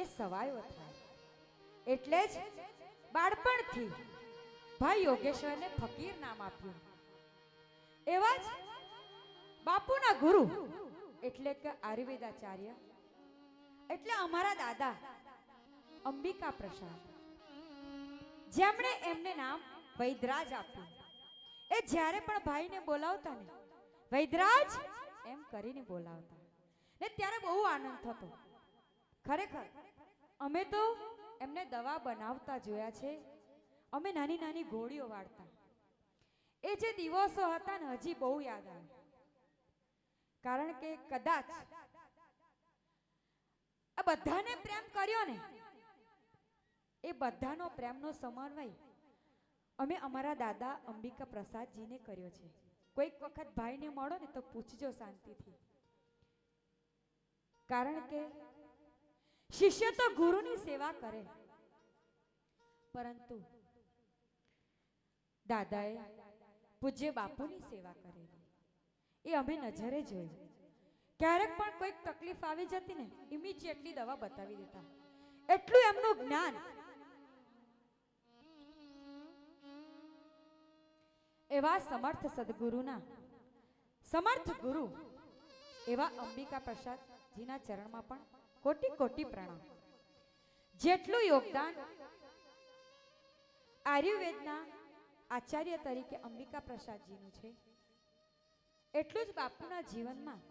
એ સવાયો થાય. એટલે જ બાળપણથી ભાઈ યોગેશ્વરને ફકીર નામ આપ્યું. એવા જ બાપુના ગુરુ એટલે કે આયુર્વેદાચાર્ય, એટલે અમારા દાદા અંબિકા પ્રસાદ. જેમણે એમને નામ વૈદરાજ આપ્યું. એ જ્યારે પણ ભાઈને બોલાવતા ને વૈદરાજ એમ કરીને બોલાવતા. ને ત્યારે બહુ આનંદ થતો. ખરેખર, અમે તો એમને દવા બનાવતા જોયા છે. અમે નાની નાની ગોળીઓ વાળતા. એ જે દિવસો હતા ને હજી બહુ યાદ આવે. કારણ કે કદાચ આ બધાને પ્રેમ કર્યો ને, એ બધાનો પ્રેમનો સમન્વય અમે અમારા દાદા અંબિકા પ્રસાદજીને કર્યો છે. કોઈક વખત ભાઈને મળો ને તો પૂછજો શાંતિથી. કારણ કે શિષ્ય તો ગુરુની સેવા કરે. પરંતુ દાદાએ પૂજ્ય બાપુની સેવા કરેલી. એ અમે નજરે જોયું. ક્યારેક પણ કોઈક તકલીફ આવી જતી ને ઇમિડિયેટલી દવા બતાવી દેતા. એટલું એમનું જ્ઞાન એવા સમર્થ સદગુરુના, સમર્થ ગુરુ એવા અંબિકા પ્રસાદજીના ચરણમાં પણ કોટી કોટી પ્રણામ. જેટલું યોગદાન આયુર્વેદના આચાર્ય તરીકે અંબિકા પ્રસાદજીનું છે, એટલું જ બાપુના જીવનમાં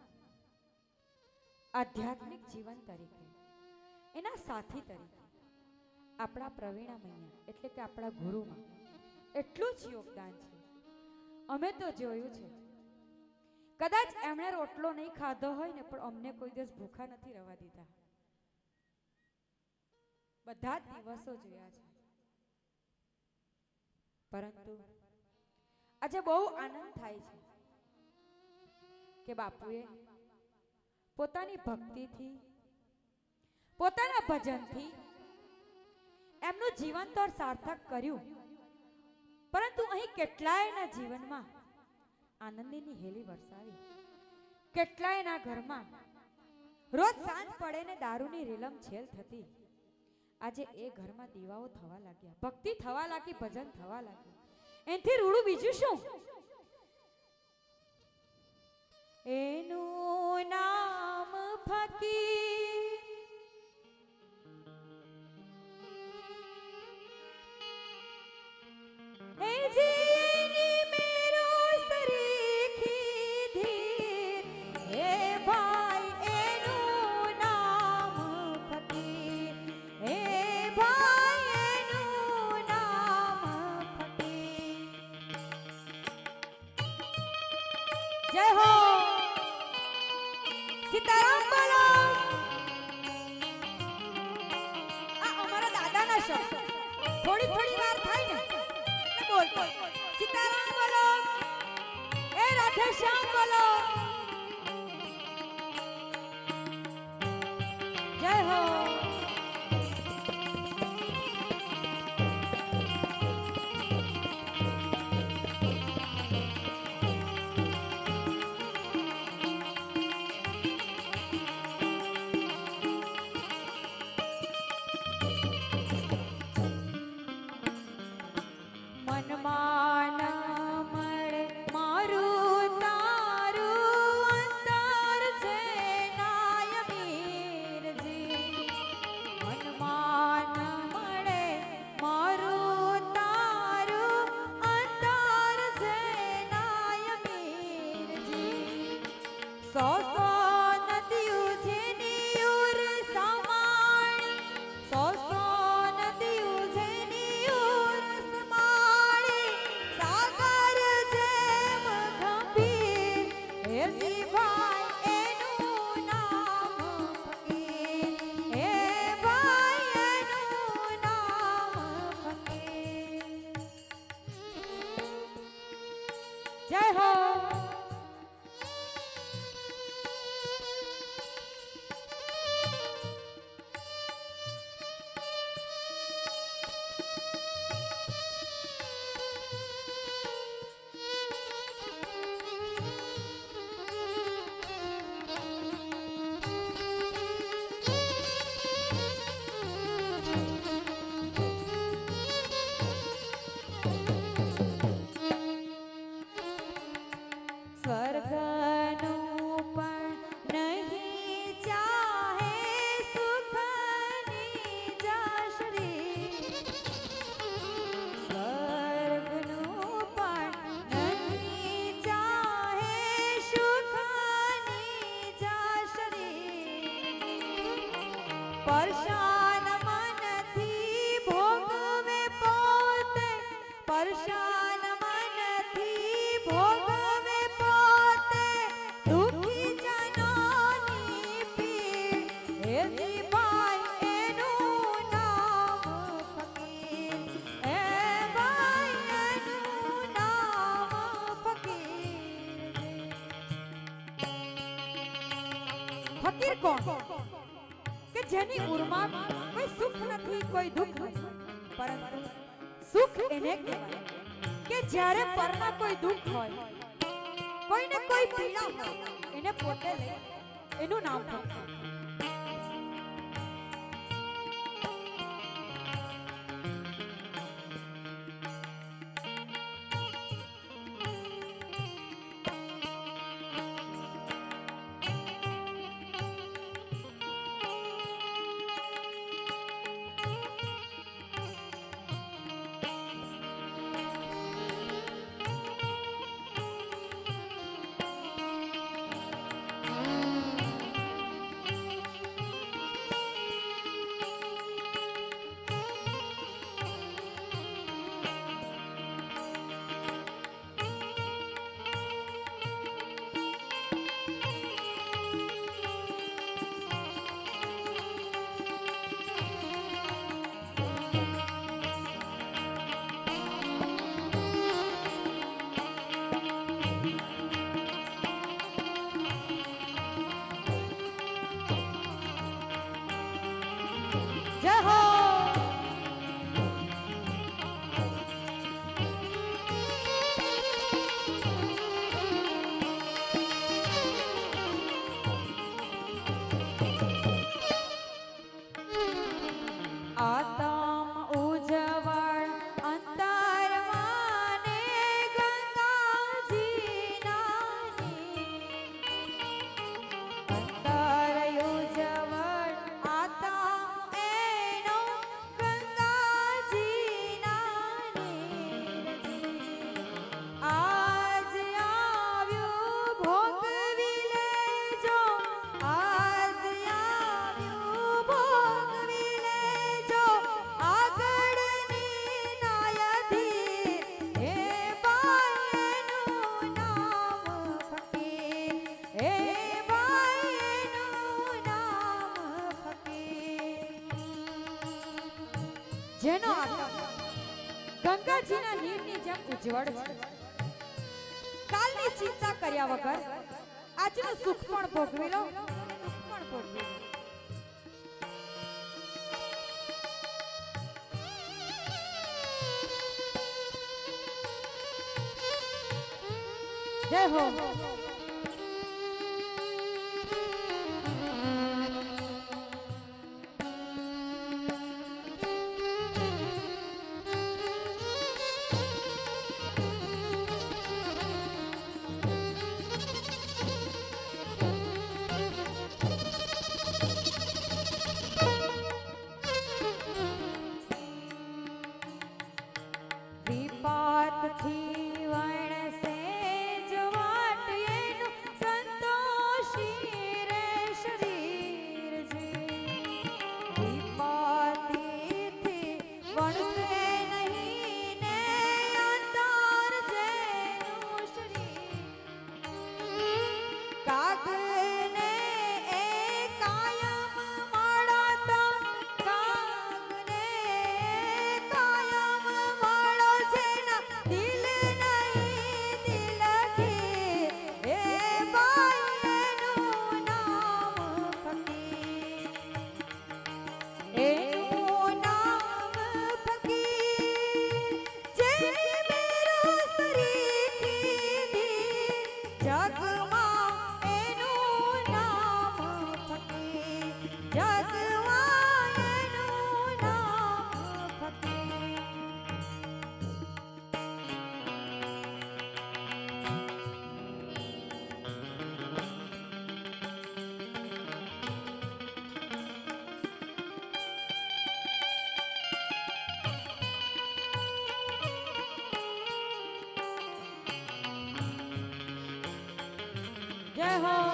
આધ્યાત્મિક જીવન તરીકે, એના સાથી તરીકે, આપણા પ્રવીણા મૈયા, એટલે કે આપણા ગુરુમાં, એટલું જ યોગદાન છે. અમે તો જોયું છે કદાચ એમણે રોટલો નહીં ખાધો હોય ને, પણ અમને કોઈ દિવસ ભૂખા નથી રહેવા દીધા. બધા જ દિવસો જોયા છે. પરંતુ આજે બહુ આનંદ થાય છે કે બાપુએ પોતાની ભક્તિથી, પોતાના ભજનથી એમનું જીવન તો સાર્થક કર્યું. પરંતુ અહીં કેટલાયના જીવનમાં આનંદની હેલી વરસાવી. કેટલાયના ઘરમાં રોજ સાંજ પડે ને દારૂની રેલમ છેલ થતી. આજે એ ઘરમાં દીવાઓ થવા લાગ્યા. ભક્તિ થવા લાગી, ભજન થવા લાગ્યું. એનથી રૂડું બીજું શું? એનું નામ ફકીર શબ્દ થોડી થોડી વાર થાય ને બોલતો સીતારામ બોલો. એ રાધે શ્યામ બોલો. જય હો. કે જેની ઉર્મા કોઈ સુખ નથી, કોઈ દુઃખ પરંતુ સુખ એને કહેવાય કે જ્યારે પરમાં કોઈ દુઃખ હોય, કોઈને કોઈ પીડા હોય, એને પોતે લે. એનું નામ નામ અજવળ છે. કાલની ચિંતા કર્યા વગર આજનું સુખ પણ ભોગવી લો જય હો. Yeah.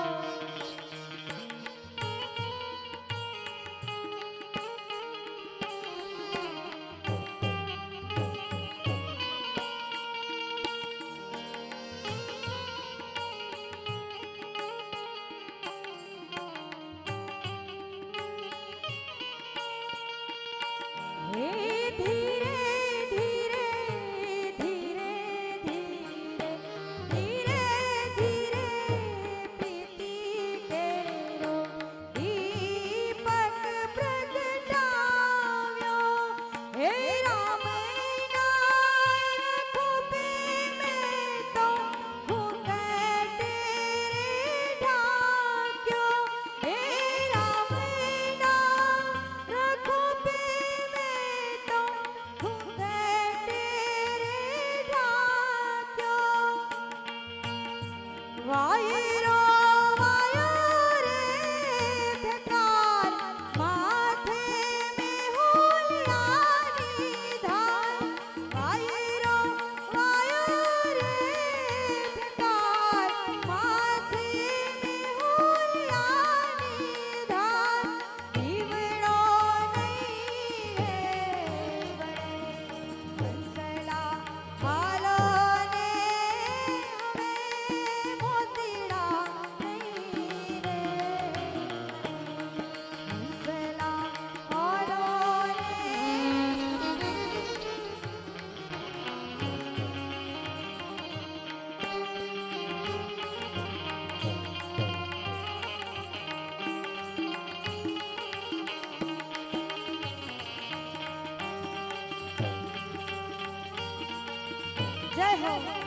જય હો.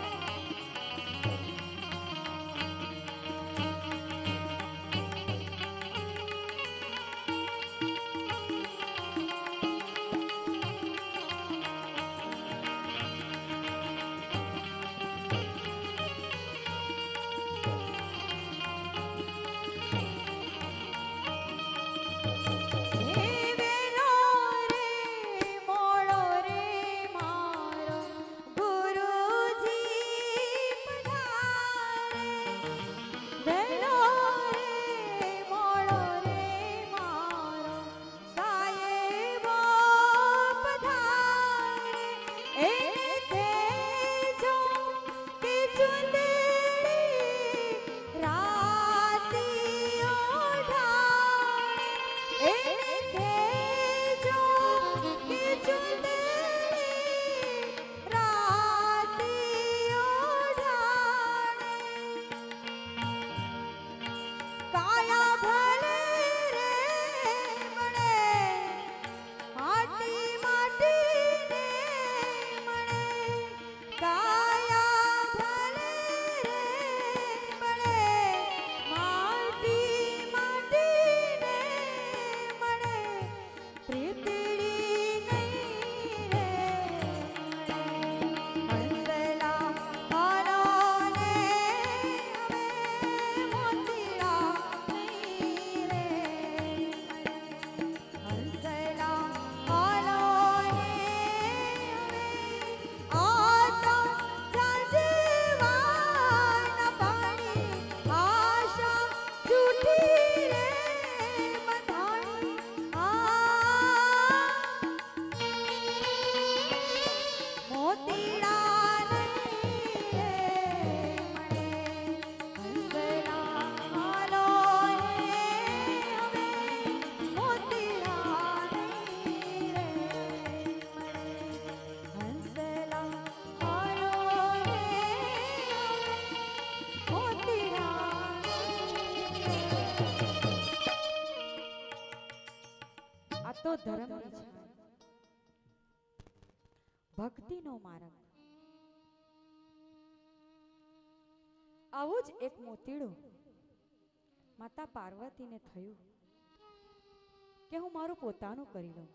ધર્મની છાપ ભક્તિનો માર્ગ. આવું જ એક મોતીડું માતા પાર્વતીને થયું કે હું મારું પોતાનું કરી લઉં.